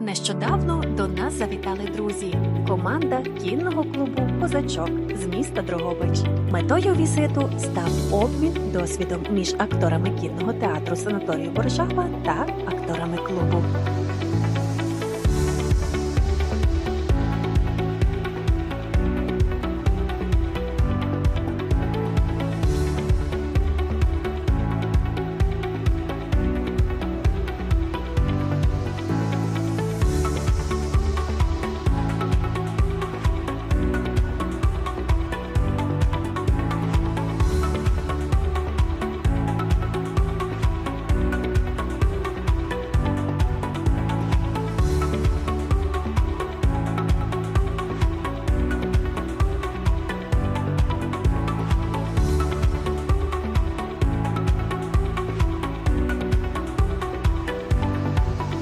Нещодавно до нас завітали друзі. Команда кінного клубу Козачок з міста Дрогобич. Метою візиту став обмін досвідом між акторами кінного театру санаторію Боржава та акторами клубу.